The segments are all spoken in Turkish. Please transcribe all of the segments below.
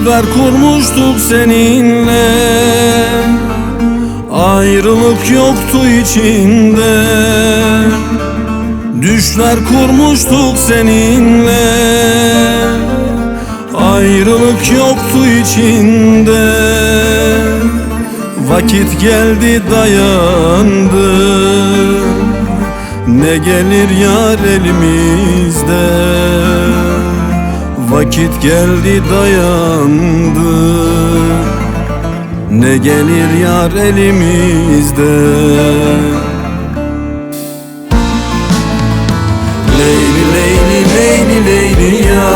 Düşler kurmuştuk seninle. Ayrılık yoktu içinde. Düşler kurmuştuk seninle. Ayrılık yoktu içinde. Vakit geldi dayandı. Ne gelir yar elimizde Vakit geldi dayandı. Ne gelir yar elimizde? Leyli leyli leyli leyli ya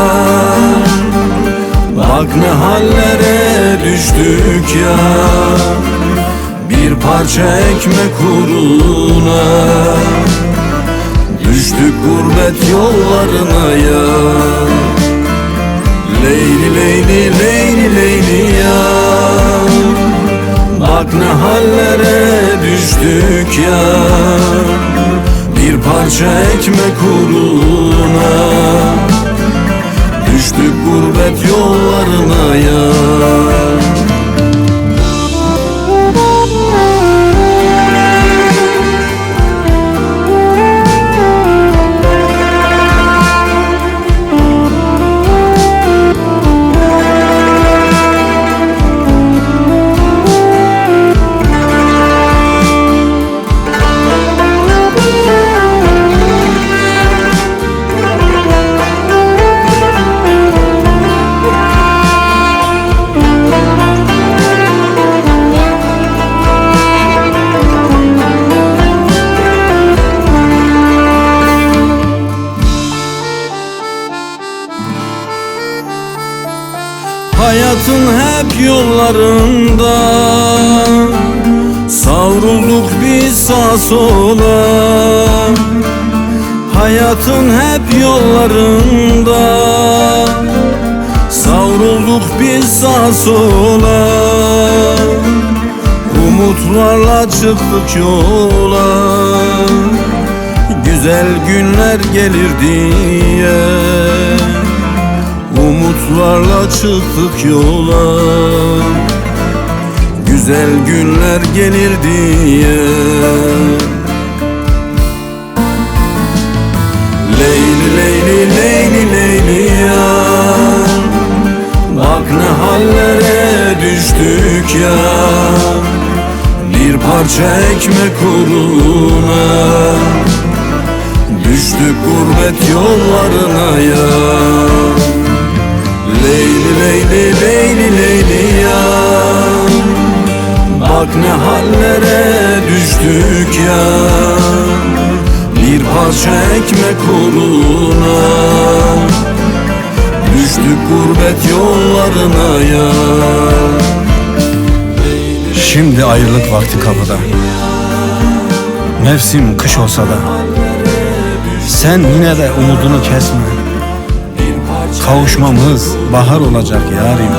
Bak ne hallere düştük ya Bir parça ekmek uğruna. Düştük gurbet yollarına ya Leyli leyli leyli ya Bak ne hallere düştük ya Bir parça ekmek uğruna Düştük gurbet yollarına ya hep yollarında. Savrulduk biz sağa sola. Hayatın hep yollarında. Savrulduk biz sağa sola. Umutlarla çıktık yola. Güzel günler gelir diye Umutlarla çıktık yola. Güzel günler gelir diye. Leyli leyli leyli leyli ya Bak ne hallere düştük ya Bir parça ekmek uğruna. Düştük gurbet yollarına ya Leyli leyli leyli leyli ya. Bak ne hallere düştük ya. Bir parça ekmek uğruna Düştük gurbet yollarına ya. Şimdi ayrılık vakti kapıda. Mevsim kış olsa da. Sen yine de umudunu kesme Kavuşmamız bahar olacak yarim.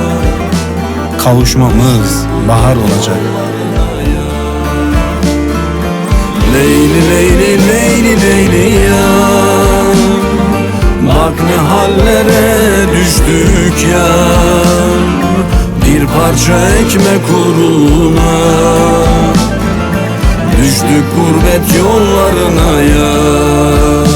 Kavuşmamız bahar olacak. Leyli leyli leyli leyli ya. Bak ne hallere düştük ya. Bir parça ekmek uğruna. Düştük gurbet yollarına ya